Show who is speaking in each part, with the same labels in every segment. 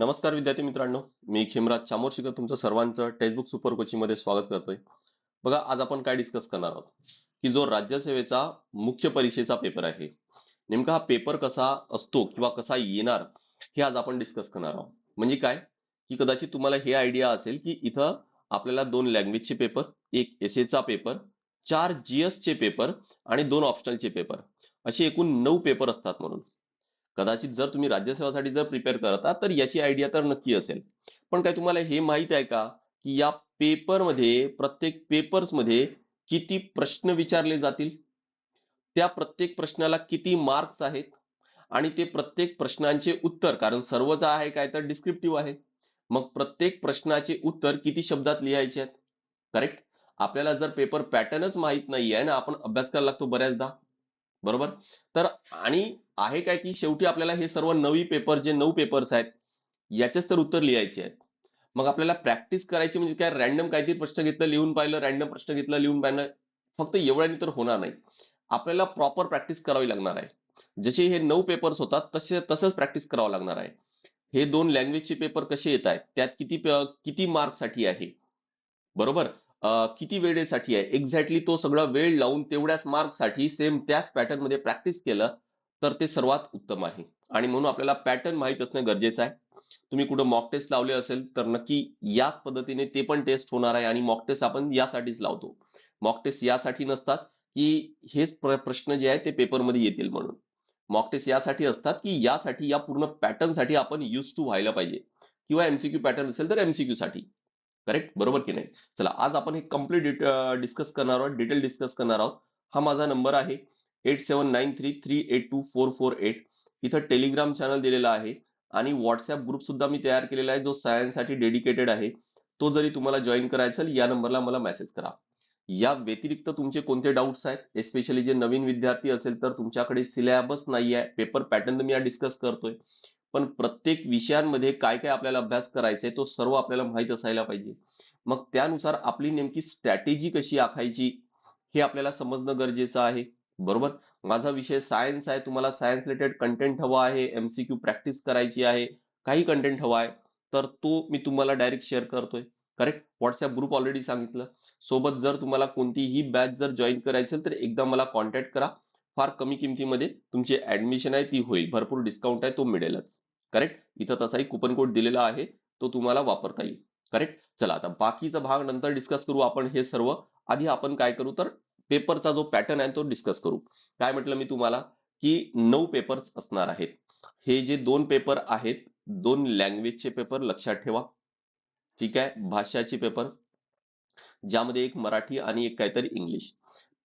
Speaker 1: नमस्कार विद्यार्थी मित्रांनो मी खेमराज चामोर्शीकर तुमचं सर्वांचं टेक्स्टबुक सुपर कोचिंगमध्ये स्वागत करतोय. बघा आज आपण काय डिस्कस करणार आहोत? की जो राज्यसेवेचा मुख्य परीक्षेचा पेपर आहे नेमका हा पेपर कसा असतो किंवा कसा येणार हे आज आपण डिस्कस करणार आहोत. म्हणजे काय? की कदाचित तुम्हाला हे आयडिया असेल की इथं आपल्याला दोन लँग्वेजचे पेपर एक एस चा पेपर चार जीएस चे पेपर आणि दोन ऑप्शनलचे पेपर असे एकूण नऊ पेपर असतात म्हणून. कदाचित जर तुम्ही राज्यसेवासाठी जर प्रिपेअर करता तर याची आयडिया तर नक्की असेल. पण काय तुम्हाला हे माहीत आहे का? की या पेपरमध्ये प्रत्येक पेपर्समध्ये किती प्रश्न विचारले जातील? त्या प्रत्येक प्रश्नाला किती मार्क्स आहेत? आणि ते प्रत्येक प्रश्नांचे उत्तर कारण सर्वच आहे काय तर डिस्क्रिप्टिव्ह आहे. मग प्रत्येक प्रश्नाचे उत्तर किती शब्दात लिहायचे आहेत? करेक्ट आपल्याला जर पेपर पॅटर्नच माहीत नाही आहे ना आपण अभ्यास करायला लागतो बऱ्याचदा. बरोबर? तर आणि आहे काय की शेवटी आपल्याला हे सर्व नवी पेपर जे नऊ पेपर्स आहेत याचेच तर उत्तर लिहायचे आहेत. मग आपल्याला प्रॅक्टिस करायची म्हणजे काय? रॅन्डम काहीतरी प्रश्न घेतलं लिहून पाहिलं रॅन्डम प्रश्न घेतला लिहून पाहिलं. फक्त एवढ्याने तर होणार नाही. आपल्याला प्रॉपर प्रॅक्टिस करावी लागणार आहे. जसे हे नऊ पेपर्स होतात तसे तसंच प्रॅक्टिस करावं लागणार आहे. हे दोन लँग्वेजचे पेपर कसे येत आहेत? त्यात किती किती मार्क्ससाठी आहे? बरोबर? किती वेळेसाठी आहे? एक्झॅक्टली तो सगळा वेळ लावून तेवढ्याच मार्कसाठी सेम त्याच पॅटर्नमध्ये प्रॅक्टिस केलं तर ते सर्वात उत्तम आहे. आणि म्हणून आपल्याला पॅटर्न माहीत असणं गरजेचं आहे. तुम्ही कुठं मॉक टेस्ट लावले असेल तर नक्की याच पद्धतीने ते पण टेस्ट होणार आहे आणि मॉक टेस्ट आपण यासाठीच लावतो. मॉक टेस्ट यासाठी नसतात की हेच प्र- प्रश्न जे आहे ते पेपरमध्ये येतील म्हणून. मॉक टेस्ट यासाठी असतात की यासाठी या पूर्ण पॅटर्नसाठी आपण युज टू व्हायला पाहिजे. किंवा एमसीक्यू पॅटर्न असेल तर एमसीक्यू साठी. करेक्ट? बरोबर की नाही? चला आज आपण हे कंप्लीट डिस्कस करणार आहोत डिटेल डिस्कस करणार आहोत. हा माझा नंबर आहे eight seven nine three three eight two four four eight. इथं टेलिग्राम चॅनल दिलेला आहे आणि व्हॉट्सअप ग्रुप सुद्धा मी तयार केलेला आहे जो सायन्ससाठी डेडिकेटेड आहे. तो जरी तुम्हाला जॉईन करायचा या नंबरला मला मेसेज करा. या व्यतिरिक्त तुमचे कोणते डाऊट्स आहेत एस्पेशली जे नवीन विद्यार्थी असेल तर तुमच्याकडे सिलेबस नाही आहे पेपर पॅटर्न मी या डिस्कस करतोय. पण प्रत्येक विषयांमध्ये काय काय आपल्याला अभ्यास करायचा आहे तो सर्व आपल्याला माहीत असायला पाहिजे. मग त्यानुसार आपली नेमकी स्ट्रॅटेजी कशी आखायची हे आपल्याला समजणं गरजेचं आहे. बरोबर? माझा विषय सायन्स आहे तुम्हाला सायन्स रिलेटेड कंटेंट हवा आहे एमसीक्यू प्रॅक्टिस करायची आहे काही कंटेंट हवा आहे तर तो मी तुम्हाला डायरेक्ट शेअर करतोय. करेक्ट व्हॉट्सअप ग्रुप ऑलरेडी सांगितलं. सोबत जर तुम्हाला कोणतीही बॅच जर जॉईन करायची असेल तर एकदा मला कॉन्टॅक्ट करा. फार कमी किमतीमध्ये तुमची ऍडमिशन आहे ती होईल. भरपूर डिस्काउंट आहे तो मिळेलच. करेक्ट इथं तसाही कुपन कोड दिलेला आहे तो तुम्हाला वापरता येईल. करेक्ट चला आता बाकीचा भाग नंतर डिस्कस करू आपण हे सर्व. आधी आपण काय करू तर पेपरचा जो पॅटर्न आहे तो डिस्कस करू. काय म्हटलं मी तुम्हाला? की नऊ पेपर्स असणार आहेत. हे जे दोन पेपर आहेत दोन लँग्वेजचे पेपर लक्षात ठेवा. ठीक आहे? भाषाचे पेपर ज्यामध्ये एक मराठी आणि एक काहीतरी इंग्लिश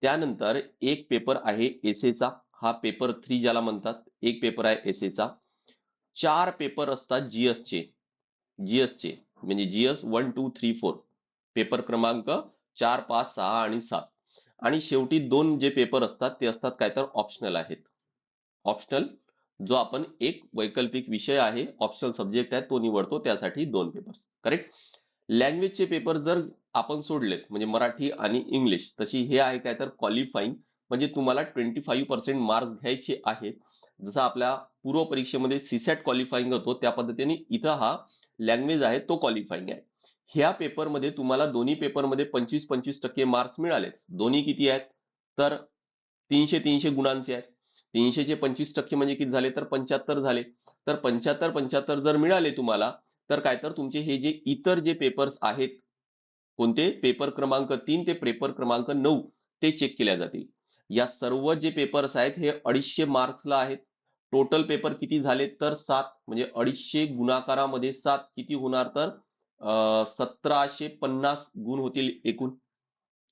Speaker 1: त्यानंतर एक पेपर आहे एसेचा हा पेपर थ्री ज्याला म्हणतात एक पेपर आहे एसेचा चार पेपर असतात जीएसचे जीएसचे म्हणजे GS one two three four paper क्रमांक चार पाच सहा आणि सात. आणि शेवटी दोन जे पेपर असतात ते असतात काय तर ऑप्शनल आहेत. ऑप्शनल जो आपण एक वैकल्पिक विषय आहे ऑप्शनल सब्जेक्ट आहे तो निवडतो. त्यासाठी दोन पेपर्स करेक्ट लँग्वेजचे पेपर जर आपण सोडलेत म्हणजे मराठी आणि इंग्लिश तशी हे आहे काय तर क्वालिफाईंग म्हणजे तुम्हाला ट्वेंटी फाईव्ह पर्सेंट मार्क्स घ्यायचे आहेत. जसं आपल्या पूर्व परीक्षेमध्ये सीसॅट क्वालिफाईंग होतो त्या पद्धतीने इथं हा लँग्वेज आहे तो क्वालिफाईंग आहे. ह्या पेपरमध्ये तुम्हाला दोन्ही पेपरमध्ये पंचवीस पंचवीस टक्के मार्क्स मिळालेत. दोन्ही किती आहेत? तर तीनशे तीनशे गुणांचे आहेत. तीनशेचे पंचवीस टक्के म्हणजे किती झाले? तर पंच्याहत्तर झाले. तर पंच्याहत्तर पंच्याहत्तर जर मिळाले तुम्हाला तर काय तर तुमचे हे जे इतर जे पेपर्स आहेत कोणते? पेपर क्रमांक तीन ते पेपर क्रमांक नऊ ते चेक केल्या जातील. या सर्व जे पेपर्स आहेत हे अडीचशे मार्क्सला आहेत. टोटल पेपर किती झाले तर सात म्हणजे अडीचशे गुणाकारामध्ये सात किती होणार तर सतराशे पन्नास गुण होतील एकूण.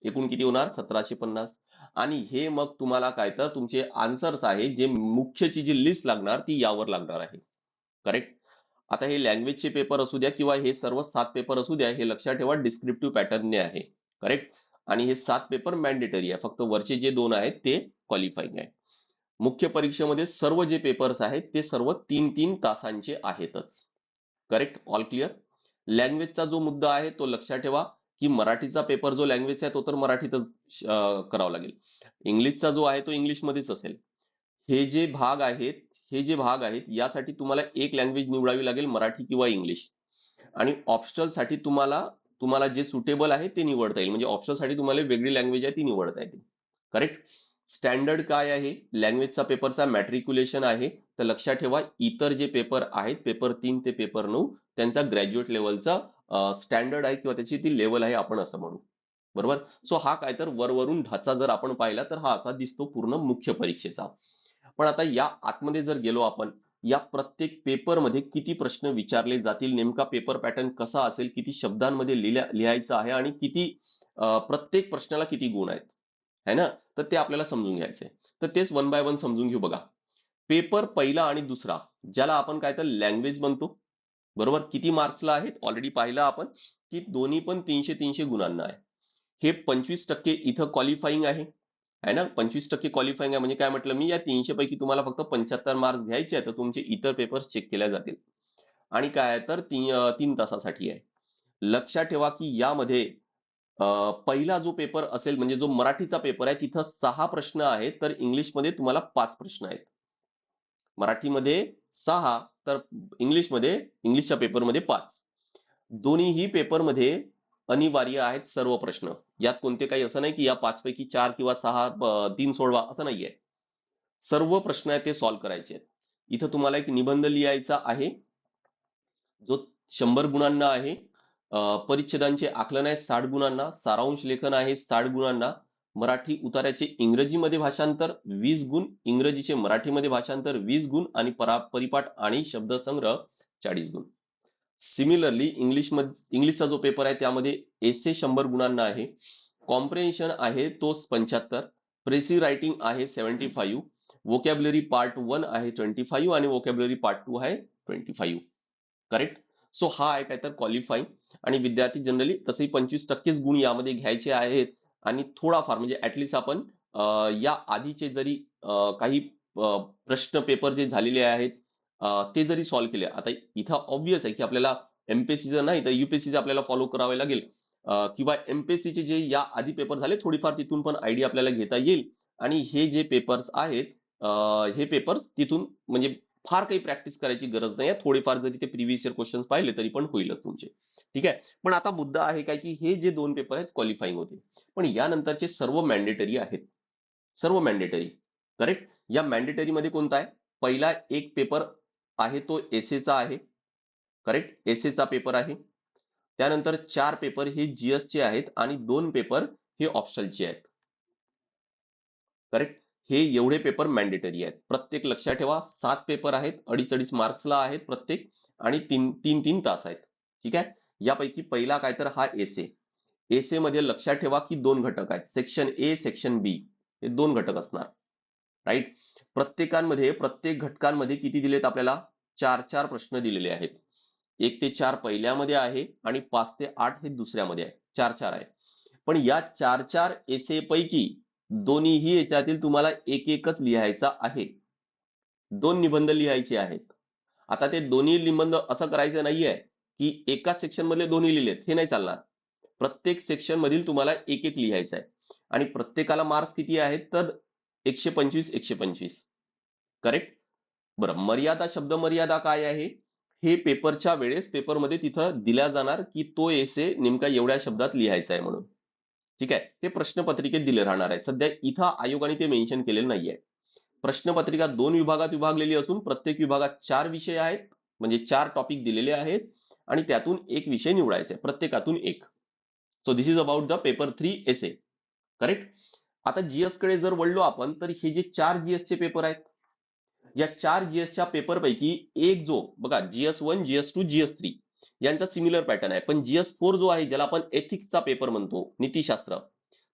Speaker 1: एकूण किती होणार? सतराशे पन्नास. आणि हे मग तुम्हाला काय तर तुमचे आन्सर्स आहे जे मुख्यची जी लिस्ट लागणार ती यावर लागणार आहे. करेक्ट आता हे लँग्वेजचे पेपर असू द्या किंवा हे सर्व सात पेपर असू द्या हे लक्षात ठेवा डिस्क्रिप्टिव्ह पॅटर्नने आहे. करेक्ट आणि हे सात पेपर मॅन्डेटरी आहे. फक्त वरचे जे दोन आहेत ते क्वालिफाईंग आहे. मुख्य परीक्षेमध्ये सर्व जे पेपर्स आहेत ते सर्व तीन तीन तासांचे आहेतच. करेक्ट ऑल क्लिअर लँग्वेजचा जो मुद्दा आहे तो लक्षात ठेवा की मराठीचा पेपर जो लँग्वेज आहे तो तर मराठीतच करावा लागेल. इंग्लिशचा जो आहे तो इंग्लिशमध्येच असेल. हे जे भाग आहेत हे जे भाग आहेत यासाठी तुम्हाला एक लँग्वेज निवडावी लागेल मराठी किंवा इंग्लिश. आणि ऑप्शनलसाठी तुम्हाला तुम्हाला जे सुटेबल आहे ते निवडता येईल. म्हणजे ऑप्शनलसाठी तुम्हाला वेगळी लँग्वेज आहे ती निवडता येईल करेक्ट स्टँडर्ड काय आहे? लँग्वेजचा पेपरचा मॅट्रिक्युलेशन आहे. तर लक्षात ठेवा इतर जे पेपर आहेत पेपर तीन ते पेपर नऊ त्यांचा ग्रॅज्युएट लेवलचा स्टँडर्ड आहे किंवा त्याची ती लेवल आहे आपण असं म्हणू. बरोबर? सो हा काय तर वरवरून ढाचा जर आपण पाहिला तर हा असा दिसतो पूर्ण मुख्य परीक्षेचा. पण आता या आतमध्ये जर गेलो आपण या प्रत्येक पेपरमध्ये किती प्रश्न विचारले जातील नेमका पेपर पॅटर्न कसा असेल किती शब्दांमध्ये लिहिल्या लिहायचं आहे आणि किती प्रत्येक प्रश्नाला किती गुण आहेत है ना? तर ते आपल्याला समजून घ्यायचे तर तेच वन बाय वन समजून घेऊ बघा. पेपर पहिला आणि दुसरा ज्याला आपण काय तर लँग्वेज म्हणतो बरोबर? किती मार्क्सला आहेत? ऑलरेडी पाहिलं आपण की दोन्ही पण तीनशे तीनशे गुणांना आहे. हे पंचवीस टक्के इथं क्वालिफाईंग आहे. आहे ना? पंचवीस टक्के क्वालिफाईंग आहे. म्हणजे काय म्हटलं मी या तीनशे पैकी तुम्हाला फक्त पंच्याहत्तर मार्क्स घ्यायचे आहे तर तुमचे इतर पेपर चेक केल्या जातील. आणि काय तर ती तीन तासासाठी आहे. लक्षात ठेवा की यामध्ये पहिला जो पेपर असेल म्हणजे जो मराठीचा पेपर आहे तिथं सहा प्रश्न आहेत तर इंग्लिशमध्ये तुम्हाला पाच प्रश्न आहेत. मराठीमध्ये सहा तर इंग्लिशमध्ये इंग्लिशच्या पेपरमध्ये पाच. दोन्हीही पेपरमध्ये अनिवार्य आहेत सर्व प्रश्न. यात कोणते काही असं नाही की या पाच पैकी चार किंवा सहा दिन तीन सोडवा असं नाहीये. सर्व प्रश्न आहेत ते सॉल्व्ह करायचे आहेत. इथं तुम्हाला एक निबंध लिहायचा आहे. जो शंभर गुणांना आहे परिच्छेदांचे आकलन आहे साठ गुणांना सारांश लेखन आहे साठ गुणांना मराठी उतार्याचे इंग्रजीमध्ये भाषांतर वीस गुण इंग्रजीचे मराठीमध्ये भाषांतर वीस गुण आणि परा परिपाठ आणि शब्दसंग्रह चाळीस गुण. सिमिलरली इंग्लिशमध्ये इंग्लिशचा जो पेपर आहे त्यामध्ये एसे शंभर गुणांना आहे. कॉम्प्रेन्शन आहे तो पंच्याहत्तर. प्रेसी रायटिंग आहे seventy five vocabulary part one आहे ट्वेंटी फाईव्ह आणि वोकॅब्युलरी पार्ट टू आहे ट्वेंटी फाईव्ह करेक्ट सो हा आहे काय तर क्वालिफाईंग आणि विद्यार्थी जनरली तसेही पंचवीस टक्केच गुण यामध्ये घ्यायचे आहेत. आणि थोडाफार म्हणजे ऍटलिस्ट आपण या आधीचे जरी काही प्रश्न पेपर जे झालेले आहेत ते जरी सॉल्व्ह केले आता इथं ऑब्विस आहे की आपल्याला एमपीएससीचं नाही तर युपीएससीचं आपल्याला फॉलो करावे लागेल. किंवा एमपीएससीचे जे या आधी पेपर झाले थोडीफार तिथून पण आयडिया आपल्याला घेता येईल. आणि हे जे पेपर्स आहेत हे पेपर्स तिथून म्हणजे फार काही प्रॅक्टिस करायची गरज नाही आहे. थोडेफार जरी ते प्रिव्हियस इयर क्वेश्चन पाहिले तरी पण होईलच तुमचे. ठीक आहे? पण आता मुद्दा आहे काय की हे जे दोन पेपर आहेत क्वालिफाईंग होते. पण यानंतरचे सर्व मॅन्डेटरी आहेत. सर्व मॅन्डेटरी करेक्ट या मॅन्डेटरी मध्ये कोणता आहे? पहिला एक पेपर आहे तो एसेचा आहे. करेक्ट एसेचा पेपर आहे. त्यानंतर चार पेपर हे जीएस चे आहेत आणि दोन पेपर हे ऑप्शनचे आहेत. करेक्ट हे एवढे पेपर मॅन्डेटरी आहेत. प्रत्येक लक्षात ठेवा सात पेपर आहेत अडीच अडीच मार्क्सला आहेत प्रत्येक आणि तीन तीन तीन तास आहेत. ठीक आहे? यापैकी पहिला काय तर हा एसे एसे मध्ये लक्षात ठेवा की दोन घटक आहेत. सेक्शन ए सेक्शन बी हे दोन घटक असणार. राईट प्रत्येकांमध्ये प्रत्येक घटकांमध्ये किती दिलेत आपल्याला? चार चार प्रश्न दिलेले आहेत. एक ते चार पहिल्यामध्ये आहे आणि पाच ते आठ हे दुसऱ्यामध्ये आहे. चार चार आहे. पण या चार चार एसे पैकी दोन्हीही याच्यातील तुम्हाला एक एकच लिहायचा आहे. दोन निबंध लिहायचे आहेत. आता ते दोन्ही निबंध असं करायचं नाहीये की एकाच सेक्शन मधले दोन्ही लिहिलेत. हे नाही चालणार. प्रत्येक सेक्शन मधील तुम्हाला एक एक लिहायचं आहे. आणि प्रत्येकाला मार्क्स किती आहेत? तर एकशे पंचवीस एकशे पंचवीस. करेक्ट बरं मर्यादा शब्द मर्यादा काय आहे? हे पेपरच्या वेळेस पेपरमध्ये तिथं दिल्या जाणार की तो एसे नेमका एवढ्या शब्दात लिहायचा आहे म्हणून. ठीक आहे? हे प्रश्नपत्रिकेत दिले राहणार आहे. सध्या इथं आयोगाने ते मेन्शन केलेलं नाही आहे प्रश्नपत्रिका दोन विभागात विभागलेली असून प्रत्येक विभागात चार विषय आहेत म्हणजे चार टॉपिक दिलेले आहेत आणि त्यातून एक विषय निवडायचा आहे. प्रत्येकातून एक. So this is about the paper three essay correct आता जीएसकडे जर वळलो आपण तर हे जे चार जीएस चे पेपर आहेत या चार जीएसच्या पेपर पैकी एक जो बघा GS one GS two GS three यांचा सिमिलर पॅटर्न आहे पण जीएस फोर जो आहे ज्याला आपण एथिक्सचा पेपर म्हणतो नीतीशास्त्र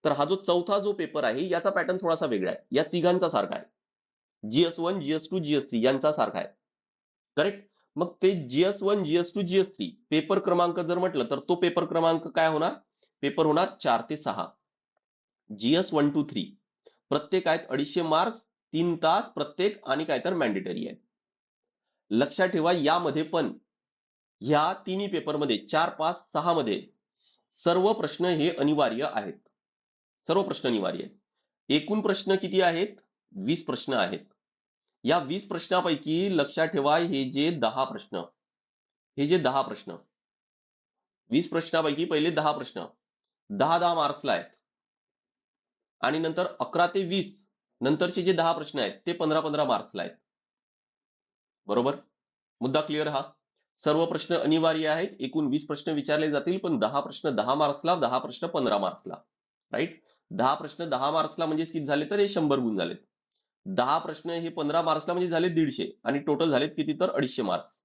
Speaker 1: तर हा जो चौथा जो पेपर आहे याचा पॅटर्न थोडासा वेगळा आहे या तिघांचा सारखा आहे GS one GS two GS three यांचा सारखा आहे करेक्ट मग ते GS one GS two GS three paper क्रमांक जर म्हटलं तर तो पेपर क्रमांक काय होणार पेपर होणार चार ते सहा जीएस वन टू थ्री. प्रत्येक आहेत अडीचशे मार्क्स तीन तास प्रत्येक आणि काय तर मॅन्डेटरी आहे लक्षात ठेवा यामध्ये पण ह्या तिन्ही पेपरमध्ये चार पाच सहा मध्ये सर्व प्रश्न हे अनिवार्य आहेत. सर्व प्रश्न अनिवार्य आहेत. एकूण प्रश्न किती आहेत? वीस प्रश्न आहेत. या वीस प्रश्नापैकी लक्षात ठेवा हे जे दहा प्रश्न हे जे दहा प्रश्न वीस प्रश्नापैकी पहिले दहा प्रश्न दहा दहा मार्क्सला आहेत. आणि नंतर अकरा ते वीस नंतरचे जे दहा प्रश्न आहेत ते पंधरा पंधरा मार्क्सला आहेत. बरोबर? मुद्दा क्लिअर हा? सर्व प्रश्न अनिवार्य आहेत. एकूण वीस प्रश्न विचारले जातील पण दहा प्रश्न दहा मार्क्सला दहा प्रश्न पंधरा मार्क्सला. राईट दहा प्रश्न दहा मार्क्सला म्हणजे किती झाले तर हे शंभर गुण झालेत. दहा प्रश्न हे पंधरा मार्क्सला म्हणजे झाले दीडशे आणि टोटल झालेत किती तर अडीचशे मार्क्स.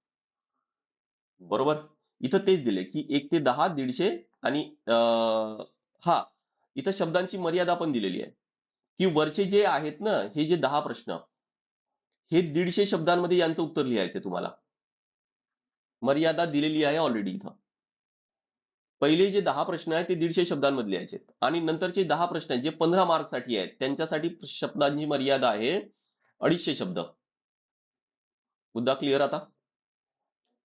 Speaker 1: बरोबर? इथं तेच दिले की एक ते दहा दीडशे आणि अं, हा इथं शब्दांची मर्यादा पण दिलेली आहे. की वरचे जे आहेत ना हे जे दहा प्रश्न हे दीडशे शब्दांमध्ये यांचं उत्तर लिहायचं तुम्हाला. मर्यादा दिलेली आहे ऑलरेडी इथं. पहिले जे दहा प्रश्न आहेत ते दीडशे शब्दांमध्ये लिहायचे आणि नंतरचे दहा प्रश्न आहेत जे पंधरा मार्कसाठी आहेत त्यांच्यासाठी शब्दांची मर्यादा आहे अडीचशे शब्द. मुद्दा क्लिअर आता?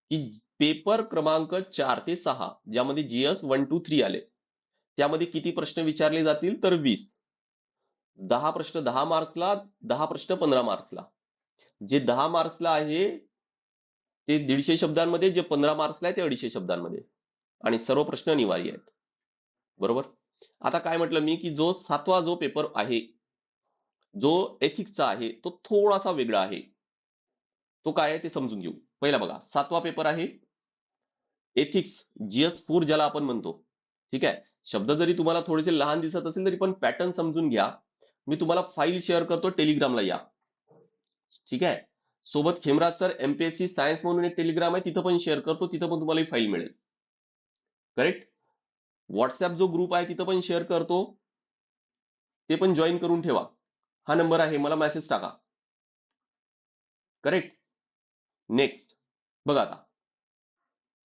Speaker 1: की पेपर क्रमांक चार ते सहा ज्यामध्ये जीएस वन टू थ्री आले. त्यामध्ये किती प्रश्न विचारले जातील तर वीस. दहा प्रश्न दहा मार्क्सला दहा प्रश्न पंधरा मार्क्सला. जे दहा मार्क्सला आहे ते दीडशे शब्दांमध्ये जे पंधरा मार्क्सला आहे ते अडीचशे शब्दांमध्ये. आणि सर्व प्रश्न अनिवार्य आहेत. बरोबर? आता काय म्हटलं मी की जो सातवा जो पेपर आहे जो एथिक्सचा आहे तो थोडासा वेगळा आहे. तो काय आहे ते समजून घेऊ. पहिला बघा सातवा पेपर आहे एथिक्स जीएस फोर ज्याला आपण म्हणतो. ठीक आहे? शब्द जरी तुम्हाला थोडेसे लहान दिसत असेल तरी पण पॅटर्न समजून घ्या. मी तुम्हाला फाईल शेअर करतो टेलिग्रामला या. ठीक आहे? सोबत खेमराज सर एमपीएससी सायन्स म्हणून एक टेलिग्राम आहे तिथं पण शेअर करतो तिथं पण तुम्हाला फाईल मिळेल. करेक्ट व्हॉट्सअप जो ग्रुप आहे तिथं पण शेअर करतो. ते पण जॉईन करून ठेवा. हा नंबर आहे मला मेसेज टाका. करेक्ट नेक्स्ट बघा आता.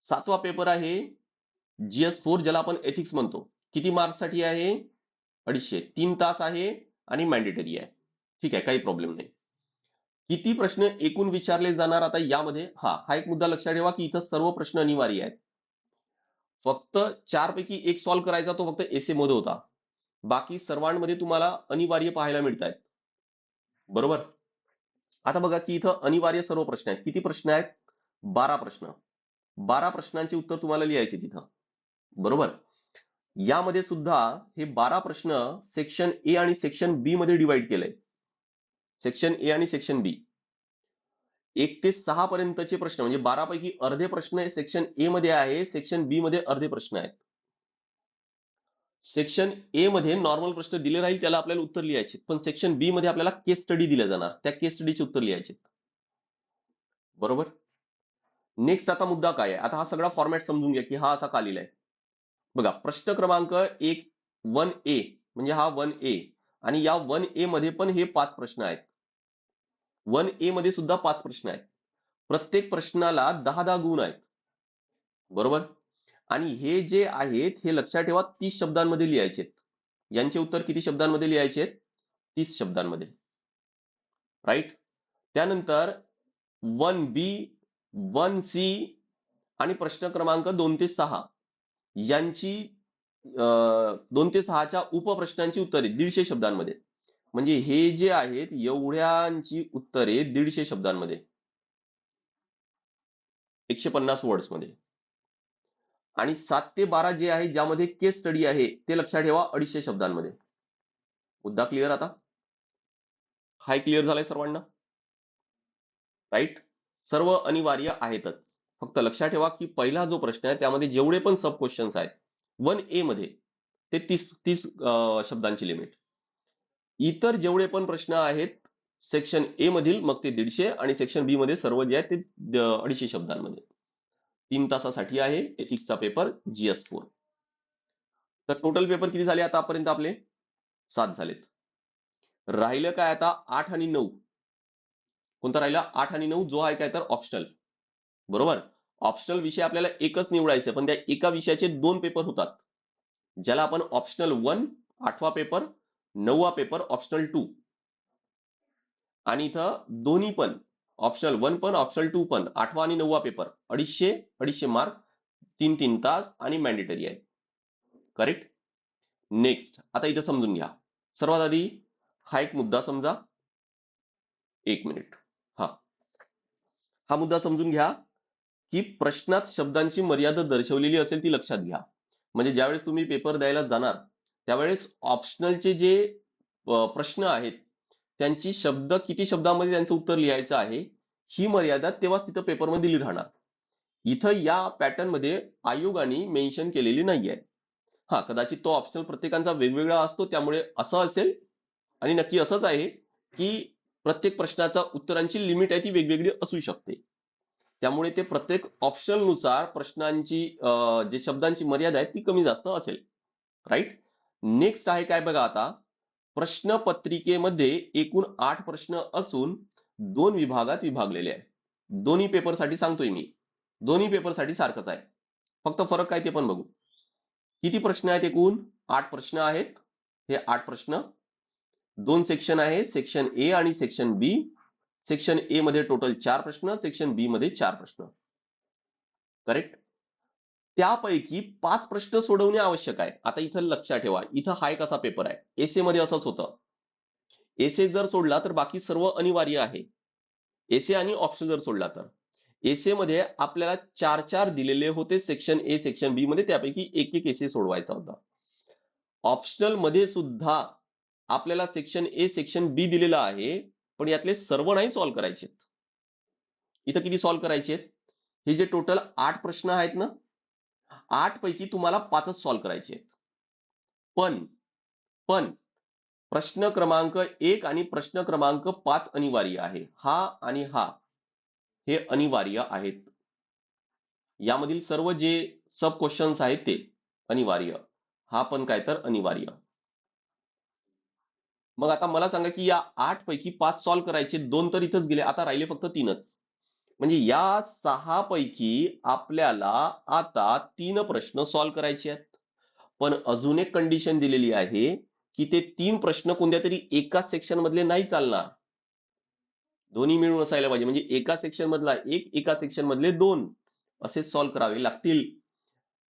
Speaker 1: सातवा पेपर आहे जीएस फोर ज्याला आपण एथिक्स म्हणतो. किती मार्क्ससाठी आहे? अडीचशे. तीन तास आहे आणि मॅन्डेटरी आहे. ठीक आहे काही प्रॉब्लेम नाही. किती प्रश्न एकूण विचारले जाणार आता यामध्ये? हा हा एक मुद्दा लक्षात ठेवा की इथं सर्व प्रश्न अनिवार्य आहेत. फक्त चार पैकी एक सॉल्व्ह करायचा तो फक्त एसमध्ये होता. बाकी सर्वांमध्ये तुम्हाला अनिवार्य पाहायला मिळत आहेत बरोबर? आता बघा की इथं अनिवार्य सर्व प्रश्न आहेत. किती प्रश्न आहेत? बारा प्रश्न. बारा प्रश्नांचे उत्तर तुम्हाला लिहायचे तिथं बरोबर? यामध्ये सुद्धा हे बारा प्रश्न सेक्शन ए आणि सेक्शन बी मध्ये डिवाइड केलंय. सेक्शन ए आणि सेक्शन बी एक ते सहा पर्यंतचे प्रश्न म्हणजे बारा पैकी अर्धे प्रश्न सेक्शन ए मध्ये आहे सेक्शन बी मध्ये अर्धे प्रश्न आहेत. सेक्शन ए मध्ये नॉर्मल प्रश्न दिले राहील त्याला आपल्याला उत्तर लिहायचे. पण सेक्शन बी मध्ये आपल्याला केस स्टडी दिल्या जाणार त्या केस स्टडीचे उत्तर लिहायचे. बरोबर? नेक्स्ट आता मुद्दा काय आहे? आता हा सगळा फॉर्मॅट समजून घ्या की हा असा का लिहिलाय बघा प्रश्न क्रमांक एक वन ए म्हणजे हा वन ए आणि या वन ए मध्ये पण हे पाच प्रश्न आहेत. वन ए मध्ये सुद्धा पाच प्रश्न आहेत. प्रत्येक प्रश्नाला दहा दहा गुण आहेत. बरोबर? आणि हे जे आहेत हे लक्षात ठेवा तीस शब्दांमध्ये लिहायचे यांचे उत्तर किती शब्दांमध्ये लिहायचे तीस शब्दांमध्ये. राईट त्यानंतर वन बी वन सी आणि प्रश्न क्रमांक दोन ते सहा. यांची अं, दोन ते सहाच्या उपप्रश्नांची उत्तरे दीडशे शब्दांमध्ये. म्हणजे हे जे आहेत एवढ्यांची उत्तरे दीडशे शब्दांमध्ये. एकशे पन्नास वर्ड्समध्ये आणि सात ते बारा जे आहे ज्यामध्ये केस स्टडी आहे ते लक्षात ठेवा अडीचशे शब्दांमध्ये. मुद्दा क्लिअर आता? हाय क्लिअर झालाय सर्वांना? राईट? सर्व अनिवार्य आहेतच. फक्त लक्षात ठेवा की पहिला जो प्रश्न आहे त्यामध्ये जेवढे पण सब क्वेश्चन्स आहेत वन ए मध्ये ते तीस तीस शब्दांची लिमिट इतर जेवढे पण प्रश्न आहेत सेक्शन ए मधील मग ते दीडशे आणि सेक्शन बी मध्ये सर्व जे आहेत ते अडीचशे शब्दांमध्ये. तीन तासासाठी आहे एथिक्सचा पेपर जीएस फोर तर टोटल पेपर किती झाले आतापर्यंत आपले? सात झालेत. राहिलं काय आता? आठ आणि नऊ. कोणता राहिला? आठ आणि नऊ जो आहे काय तर ऑप्शनल बरोबर? ऑप्शनल विषय आपल्याला एकच निवडायचे पण त्या एका विषयाचे दोन पेपर होतात. ज्याला आपण ऑप्शनल वन आठवा पेपर नववा पेपर ऑप्शनल टू आणि इथं दोन्ही पण ऑप्शनल वन पण ऑप्शनल टू पण आठवा आणि नववा पेपर अडीचशे अडीचशे मार्क तीन तीन तास आणि मॅन्डेटरी आहे. करेक्ट नेक्स्ट आता इथं समजून घ्या. सर्वात आधी हा एक मुद्दा समजा. एक मिनिट हा मुद्दा समजून घ्या. की प्रश्नात शब्दांची मर्यादा दर्शवलेली असेल ती लक्षात घ्या. म्हणजे ज्यावेळेस तुम्ही पेपर द्यायला जाणार त्यावेळेस ऑप्शनलचे जे प्रश्न आहेत त्यांची शब्द किती शब्दामध्ये त्यांचं उत्तर लिहायचं आहे ही मर्यादा तेव्हाच तिथं पेपरमध्ये दिली राहणार. इथं या पॅटर्नमध्ये आयोगाने मेन्शन केलेली आहे हा कदाचित तो ऑप्शनल प्रत्येकाचा वेगवेगळा असतो त्यामुळे असं असेल आणि नक्की असंच आहे की प्रत्येक प्रश्नाचा उत्तरांची लिमिट आहे ती वेगवेगळी असू शकते. त्यामुळे ते प्रत्येक ऑप्शननुसार प्रश्नांची जे शब्दांची मर्यादा आहे ती कमी जास्त असेल. राईट नेक्स्ट आहे काय बघा आता? प्रश्नपत्रिकेमध्ये एकूण आठ प्रश्न असून दोन विभागात विभागलेले आहे दोन्ही पेपरसाठी सांगतोय मी. दोन्ही पेपरसाठी सारखंच आहे. फक्त फरक काय ते पण बघू. किती प्रश्न आहेत एकूण? आठ प्रश्न आहेत. हे आठ प्रश्न. दोन सेक्शन आहे. सेक्शन ए आणि सेक्शन बी सेक्शन ए मध्ये टोटल चार प्रश्न सेक्शन बी मध्ये चार प्रश्न. करेक्ट त्यापैकी पाच प्रश्न सोडवणे आवश्यक आहे. आता इथं लक्षात ठेवा. इथं हा एक असा पेपर आहे. एसे मध्ये असंच होतं. एसे जर सोडला तर बाकी सर्व अनिवार्य आहे. एसे आणि ऑप्शन जर सोडला तर. एसे मध्ये आपल्याला चार चार दिलेले होते. सेक्शन ए सेक्शन बी मध्ये त्यापैकी एक एक एसे सोडवायचा होता. ऑप्शनलमध्ये सुद्धा आपल्याला सेक्शन ए सेक्शन बी दिलेला आहे. पण यातले सर्व नाही सॉल्व्ह करायचे इथं किती सॉल्व्ह करायचे हे जे टोटल आठ प्रश्न आहेत ना आठ पैकी तुम्हाला पाचच सॉल्व्ह करायचे आहेत पण पण प्रश्न क्रमांक एक आणि प्रश्न क्रमांक पाच अनिवार्य आहे. हा आणि हा हे अनिवार्य आहेत. यामधील सर्व जे सब क्वेश्चन्स आहेत ते अनिवार्य. हा पण काय तर अनिवार्य. मग आता मला सांगा की या आठ पैकी पाच सॉल्व्ह करायचे दोन तर इथंच गेले आता राहिले फक्त तीनच. म्हणजे या सहा पैकी आपल्याला आता तीन प्रश्न सॉल्व्ह करायचे आहेत. पण अजून एक कंडिशन दिलेली आहे की ते तीन प्रश्न कोणत्या तरी एकाच सेक्शन मधले नाही चालणार. दोन्ही मिळून असायला पाहिजे. म्हणजे एका सेक्शन मधला एक एका सेक्शन मधले दोन असे सॉल्व्ह करावे लागतील.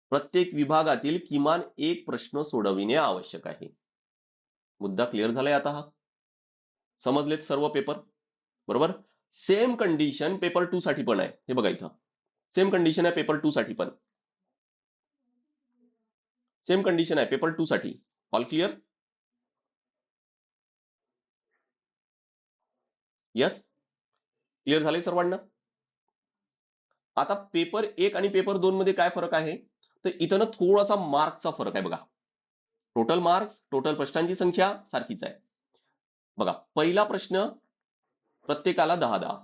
Speaker 1: प्रत्येक विभागातील किमान एक प्रश्न सोडविणे आवश्यक आहे. मुद्दा क्लिअर झालाय आता हा? समजलेत सर्व पेपर? बरोबर? सेम कंडिशन पेपर टू साठी पण आहे. हे बघा इथं. सेम कंडिशन आहे पेपर टू साठी पण. सेम कंडिशन आहे पेपर टू साठी. All clear? यस? क्लिअर झाले सर्वांना? आता पेपर एक आणि पेपर दोन मध्ये काय फरक आहे? तर इथं ना थोडासा मार्कचा फरक आहे बघा. टोटल मार्क्स टोटल प्रश्नांची संख्या सारखीच आहे. बघा पहिला प्रश्न प्रत्येकाला दहा दहा.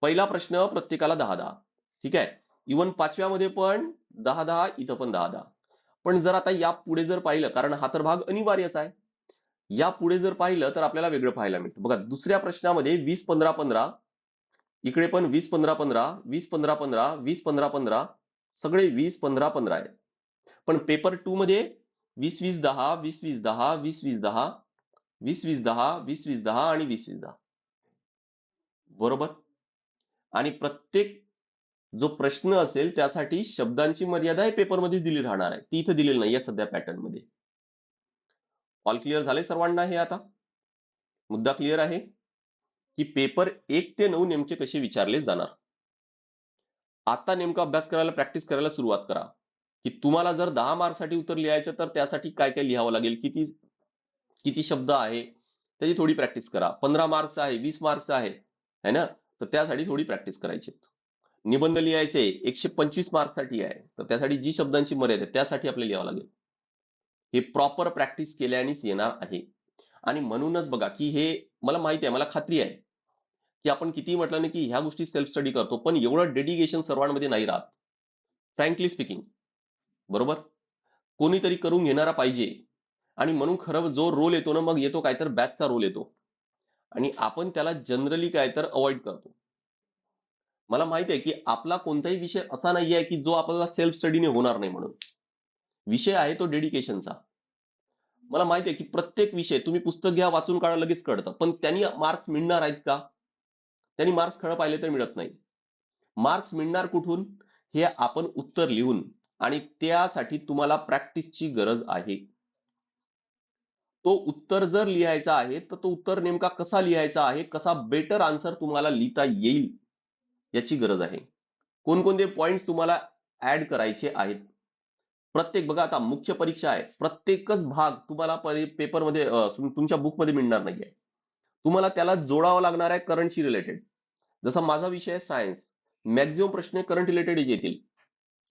Speaker 1: पहिला प्रश्न प्रत्येकाला दहा दहा. ठीक आहे? इवन पाचव्यामध्ये पण दहा दहा इथं पण दहा दहा. पण जर आता या पुढे जर पाहिलं कारण हा तर भाग अनिवार्यच आहे. या पुढे जर पाहिलं तर आपल्याला वेगळं पाहायला मिळतं. बघा दुसऱ्या प्रश्नामध्ये वीस पंधरा पंधरा. इकडे पण वीस पंधरा पंधरा वीस पंधरा पंधरा वीस पंधरा पंधरा. सगळे वीस पंधरा पंधरा आहेत. पण पेपर टू मध्ये वीस वीस दहा वीस वीस दहा वीस वीस दहा वीस वीस दहा वीस वीस दहा आणि वीस वीस दहा. बरोबर? आणि प्रत्येक जो प्रश्न असेल त्यासाठी शब्दांची मर्यादा हे पेपरमध्ये दिली राहणार आहे. ती इथं दिलेली नाहीये सध्या पॅटर्नमध्ये. ऑल क्लिअर झाले सर्वांना हे आता? मुद्दा क्लिअर आहे? की पेपर एक ते नऊ नेमके कसे विचारले जाणार? आता नेमका अभ्यास करायला प्रॅक्टिस करायला सुरुवात करा. की तुम्हाला जर दहा मार्कसाठी उत्तर लिहायचं तर त्यासाठी काय काय लिहावं लागेल? किती किती शब्द आहे? त्याची थोडी प्रॅक्टिस करा. पंधरा मार्क्स आहे वीस मार्क्स आहे है ना? तर त्यासाठी थोडी प्रॅक्टिस करायची. निबंध लिहायचे एकशे पंचवीस मार्कसाठी आहे. तर त्यासाठी जी शब्दांची मर्यादा आहे त्यासाठी आपल्याला लिहावं लागेल. हे प्रॉपर प्रॅक्टिस केल्यानेच येणार आहे. आणि म्हणूनच बघा की हे मला माहिती आहे मला खात्री आहे की आपण किती म्हटलं ना की ह्या गोष्टी सेल्फ स्टडी करतो पण एवढं डेडिकेशन सर्वांमध्ये नाही राहत. फ्रँकली स्पीकिंग बरोबर? कोणीतरी करून घेणारा पाहिजे. आणि म्हणून खरं जो रोल येतो ना मग येतो काय तर बॅचचा रोल येतो. आणि आपण त्याला जनरली काय तर अवॉइड करतो. मला माहीत आहे की आपला कोणताही विषय असा नाही आहे की जो आपल्याला सेल्फ स्टडीने होणार नाही म्हणून. विषय आहे तो डेडिकेशनचा मला माहीत आहे की प्रत्येक विषय तुम्ही पुस्तक घ्या वाचून काढा लगेच कळतं. पण त्यांनी मार्क्स मिळणार आहेत का? त्यांनी मार्क्स खरं पाहिले तर मिळत नाही. मार्क्स मिळणार कुठून? हे आपण उत्तर लिहून. आणि त्यासाठी तुम्हाला प्रॅक्टिसची गरज आहे. तो उत्तर जर लिहायचा आहे तर तो उत्तर नेमका कसा लिहायचा आहे कसा बेटर आन्सर तुम्हाला लिहिता येईल याची गरज आहे. कोणकोणते पॉइंट तुम्हाला ऍड करायचे आहेत. प्रत्येक बघा आता मुख्य परीक्षा आहे. प्रत्येकच भाग तुम्हाला पेपरमध्ये तुमच्या बुकमध्ये मिळणार नाही आहे तुम्हाला त्याला जोडावं लागणार आहे करंटशी रिलेटेड जसा माझा विषय आहे सायन्स मॅक्झिमम प्रश्न करंट रिलेटेड येतील.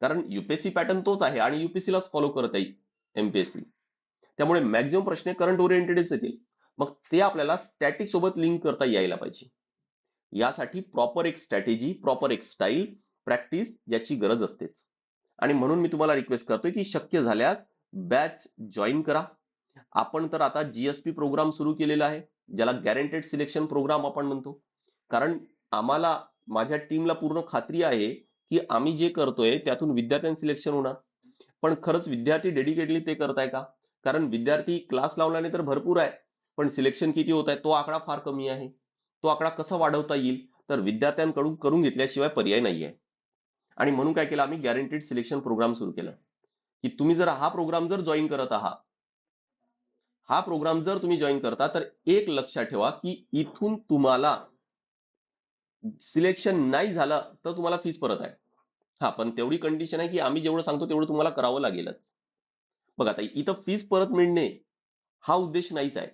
Speaker 1: कारण युपीएससी पॅटर्न तोच आहे आणि युपीएससीलाच फॉलो करत आहे एमपीएससी त्यामुळे मॅक्झिमम प्रश्न करंट ओरिएंटेडच येतील. मग ते आपल्याला स्टॅटिक सोबत लिंक करता यायला पाहिजे. यासाठी प्रॉपर एक स्ट्रॅटेजी प्रॉपर एक स्टाईल प्रॅक्टिस याची गरज असतेच. आणि म्हणून मी तुम्हाला रिक्वेस्ट करतोय की शक्य झाल्यास बॅच जॉईन करा. आपण तर आता जीएसपी प्रोग्राम सुरू केलेला आहे ज्याला गॅरंटेड सिलेक्शन प्रोग्राम आपण म्हणतो. कारण आम्हाला माझ्या टीमला पूर्ण खात्री आहे की आम्ही जे करतोय त्यातून विद्यार्थ्यांचं सिलेक्शन होणार. पण खरंच विद्यार्थी डेडिकेटली ते करताय का? कारण विद्यार्थी क्लास लावल्याने तर भरपूर आहे पण सिलेक्शन किती होत आहे तो आकडा फार कमी आहे. तो आकडा कसा वाढवता येईल तर विद्यार्थ्यांकडून करून घेतल्याशिवाय पर्याय नाही आहे आणि म्हणून काय केलं आम्ही गॅरंटीड सिलेक्शन प्रोग्राम सुरू केला. की तुम्ही जर हा प्रोग्राम जर जॉईन करत आहात हा प्रोग्राम जर तुम्ही जॉईन करता तर एक लक्षात ठेवा की इथून तुम्हाला सिलेक्शन नाही झालं तर तुम्हाला फीस परत आहे. हा पण तेवढी कंडिशन आहे की आम्ही जेवढं सांगतो तेवढं तुम्हाला करावं लागेलच. बघा आता इथं फीस परत मिळणे हा उद्देश नाहीच आहे.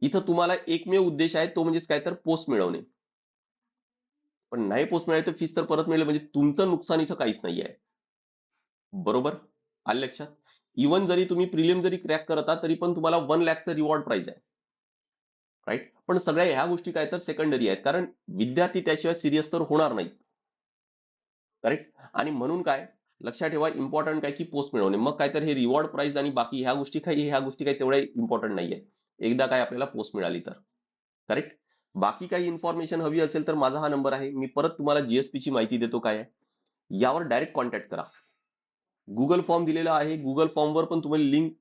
Speaker 1: इथं तुम्हाला एकमेव उद्देश आहे तो म्हणजेच काय तर पोस्ट मिळवणे. पण नाही पोस्ट मिळाले तर फीस तर परत मिळेल म्हणजे तुमचं नुकसान इथं काहीच नाही आहे. बरोबर? आलं लक्षात? इवन जरी तुम्ही प्रिलियम जरी क्रॅक करता तरी पण तुम्हाला वन लॅकचं रिवॉर्ड प्राइस आहे. राईट पण सगळ्या ह्या गोष्टी काय तर सेकंडरी आहेत. कारण विद्यार्थी त्याशिवाय सिरियस तर होणार नाहीत. करेक्ट आणि म्हणून काय? लक्षात ठेवा इम्पॉर्टंट काय की पोस्ट मिळवणे. मग काय तर हे रिवॉर्ड प्राइस आणि बाकी ह्या गोष्टी काही ह्या गोष्टी काही तेवढ्या इम्पॉर्टंट नाहीये. एकदा काय आपल्याला पोस्ट मिळाली तर. करेक्ट बाकी काही इन्फॉर्मेशन हवी असेल तर माझा हा नंबर आहे. मी परत तुम्हाला जीएसपी ची माहिती देतो काय आहे. यावर डायरेक्ट कॉन्टॅक्ट करा. गुगल फॉर्म दिलेला आहे. गुगल फॉर्मवर पण तुम्हाला लिंक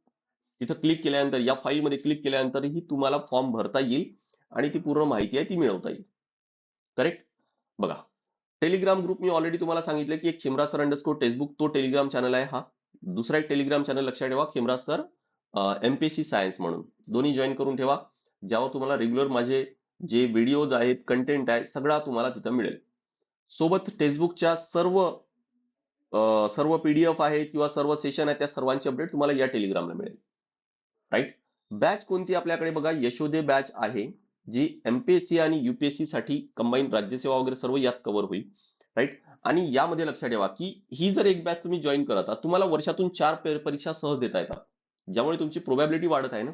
Speaker 1: तिथं क्लिक केल्यानंतर या फाईलमध्ये क्लिक केल्यानंतरही तुम्हाला फॉर्म भरता येईल आणि ती पूर्ण माहिती आहे ती मिळवता येईल. करेक्ट बघा. टेलिग्राम ग्रुप मी ऑलरेडी तुम्हाला सांगितलं की एक खेमरा सर अंडरस्कोर टेक्स्टबुक तो टेलिग्राम चॅनल आहे हा. दुसरा एक टेलिग्राम चॅनल लक्षात ठेवा खेमरा सर एमपीएससी सायन्स म्हणून. दोन्ही जॉईन करून ठेवा. ज्यावर तुम्हाला रेग्युलर माझे जे व्हिडिओज आहेत कंटेंट आहे सगळा तुम्हाला तिथं मिळेल. सोबत टेक्स्टबुकच्या सर्व सर्व पीडीएफ आहे किंवा सर्व सेशन आहे त्या सर्वांची अपडेट तुम्हाला या टेलिग्रामला मिळेल. राईट बॅच कोणती आपल्याकडे बघा? यशोदे बॅच आहे जी एमपीएससी आणि युपीएससी साठी कंबाईन राज्यसेवा वगैरे सर्व यात कव्हर होईल. राईट आणि यामध्ये लक्षात ठेवा की ही जर एक बॅच तुम्ही जॉईन करत आहात तुम्हाला वर्षातून चार परीक्षा सहज देता येतात. ज्यामुळे तुमची प्रोबॅबिलिटी वाढत आहे ना?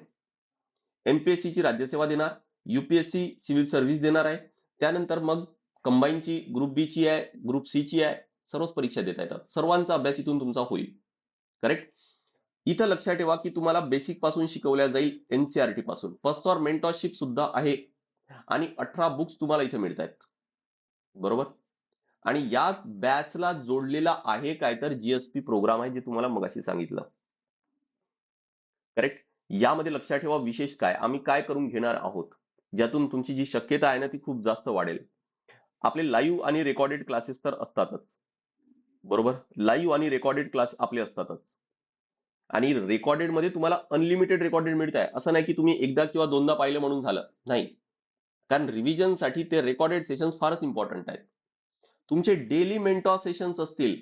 Speaker 1: एमपीएससी ची राज्यसेवा देणार युपीएससी सिव्हिल सर्व्हिस देणार आहे. त्यानंतर मग कंबाईनची ग्रुप बी ची आहे ग्रुप सी ची आहे सर्वच परीक्षा देता येतात. सर्वांचा अभ्यास इथून तुमचा होईल. करेक्ट इथं लक्षात ठेवा की तुम्हाला बेसिकपासून शिकवल्या जाईल एनसीआरटी पासून. फर्स्ट ऑर मेंटॉरशिप सुद्धा आहे. आणि अठरा बुक्स तुम्हाला इथे मिळत आहेत बरोबर? आणि याच बॅचला जोडलेला आहे काय तर जीएसपी प्रोग्राम आहे जे तुम्हाला मगाशी सांगितलं. करेक्ट यामध्ये लक्षात ठेवा विशेष काय? आम्ही काय करून घेणार आहोत? ज्यातून तुमची जी शक्यता आहे ना ती खूप जास्त वाढेल. आपले लाईव्ह आणि रेकॉर्डेड क्लासेस तर असतातच. बरोबर? लाईव्ह आणि रेकॉर्डेड क्लास आपले असतातच. आणि रेकॉर्डेडमध्ये तुम्हाला अनलिमिटेड रेकॉर्डेड मिळत आहे असं नाही की तुम्ही एकदा किंवा दोनदा पाहिलं म्हणून झालं. नाही. कारण रिव्हिजनसाठी ते रेकॉर्डेड सेशन्स फारच इम्पॉर्टंट आहेत. तुमचे डेली मेंटॉर सेशन्स असतील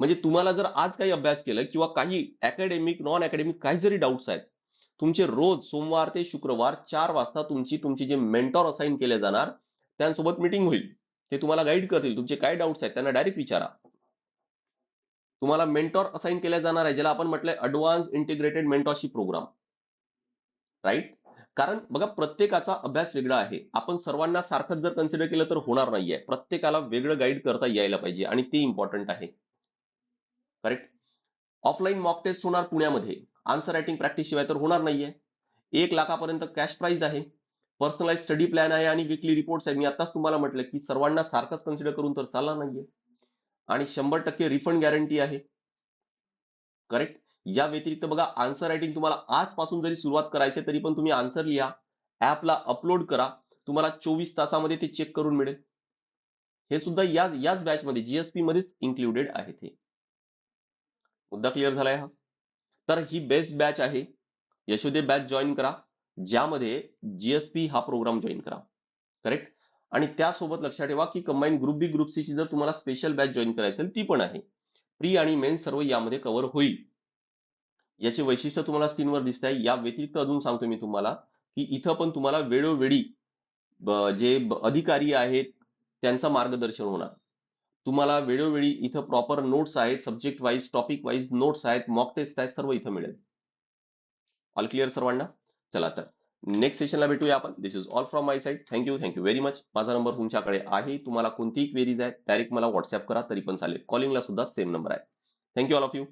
Speaker 1: म्हणजे तुम्हाला जर आज काही अभ्यास केलं किंवा काही अकॅडमिक नॉन अकॅडमिक काही जरी डाऊट्स आहेत तुमचे रोज सोमवार ते शुक्रवार चार वाजता तुमची तुमची जे मेंटॉर असाइन केले जाणार त्यांसोबत मिटिंग होईल. ते तुम्हाला गाईड करतील. तुमचे काय डाऊट्स आहेत त्यांना डायरेक्ट विचारा. तुम्हाला मेंटॉर असाइन केल्या जाणार आहे ज्याला आपण म्हटलंय advance integrated mentorship program right कारण बघा प्रत्येकाचा अभ्यास वेगळा आहे. आपण सर्वांना सारखंच जर कन्सिडर केलं तर होणार नाहीये. प्रत्येकाला वेगळं गाईड करता यायला पाहिजे आणि ते इम्पॉर्टंट आहे. करेक्ट ऑफलाईन मॉक टेस्ट होणार पुण्यामध्ये. आन्सर रायटिंग प्रॅक्टिस शिवाय तर होणार नाहीये. एक लाखापर्यंत कॅश प्राइज आहे. पर्सनलाइज स्टडी प्लॅन आहे आणि विकली रिपोर्ट्स आहे. मी आताच तुम्हाला म्हटलं की सर्वांना सारखंच कन्सिडर करून तर चालणार नाहीये. आणि शंभर टक्के रिफंड गॅरंटी आहे. करेक्ट या व्यतिरिक्त बघा आन्सर रायटिंग तुम्हाला आजपासून जरी सुरुवात करायची तरी पण तुम्ही आन्सर लिहा. ऍपला अपलोड करा. तुम्हाला चोवीस तासामध्ये ते चेक करून मिळेल. हे सुद्धा याच याच बॅचमध्ये जीएसपी मध्येच इन्क्लुडेड आहे ते. मुद्दा क्लिअर झालाय हा? तर ही बेस्ट बॅच आहे. यशोदे बॅच जॉईन करा. ज्यामध्ये जीएसपी हा प्रोग्राम जॉईन करा. करेक्ट आणि त्यासोबत लक्षात ठेवा की combine group B group C ची जर तुम्हाला स्पेशल बॅच जॉईन करायची असेल ती पण आहे. प्री आणि मेन सर्व यामध्ये कव्हर होईल. याचे वैशिष्ट्य तुम्हाला स्क्रीनवर दिसत आहे या व्यतिरिक्त अजून सांगतो मी तुम्हाला की इथं पण तुम्हाला वेळोवेळी जे अधिकारी आहेत त्यांचं मार्गदर्शन होणार. तुम्हाला वेळोवेळी इथं प्रॉपर नोट्स आहेत subject wise topic wise notes आहेत मॉक टेस्ट आहेत सर्व इथं मिळेल. ऑल क्लिअर सर्वांना? चला तर. नेक्स्ट सेशनला भेटूया आपण. This is all from my side thank you thank you very much माझा नंबर तुमच्याकडे आहे. तुम्हाला कोणतीही क्वेरीज आहे डायरेक्ट मला व्हॉट्सअप करा तरी पण चालेल. कॉलिंगला सुद्धा सेम नंबर आहे. Thank you all of you